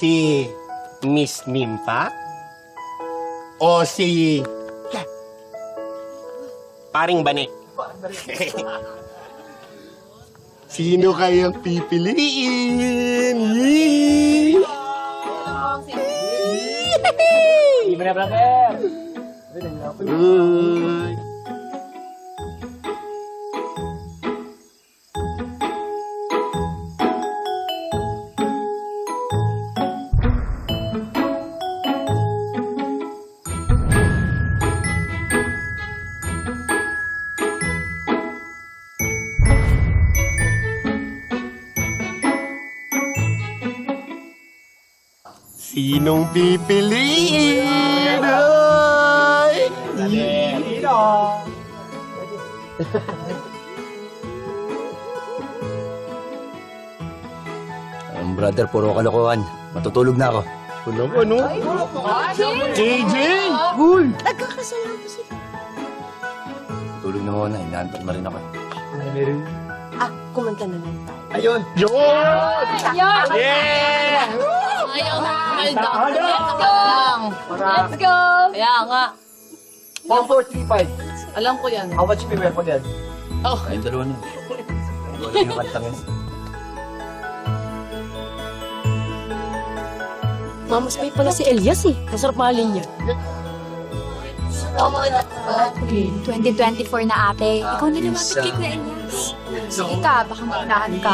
Si Miss Nimpa? O si... Paring Bane? Sino kayang pipiliin? Yee! Libre brother. Uy. Sinong pipiliin? Ay! Sino? Ang brother, puro kalokohan. Matutulog na ako. Ano ba, no? JJ! Uy! Nagkakasalan po sila. Tulog na muna, inaantok na rin ako. Ah, kumanta na lang tayo. Ayun! Yun! Yan! Yeah! Ayaw na. Let's go! Let's go! Kaya nga. 1435. Alam ko yan. How much pay po yan? Ayun, dalawa na. Wala yung kantang yun. Mamas Bay pala si Elias eh. Masarap mahalin niya. 2024 na ate. Ikaw na naman mag-cake na Elias. Sige ka, baka magnahan ka.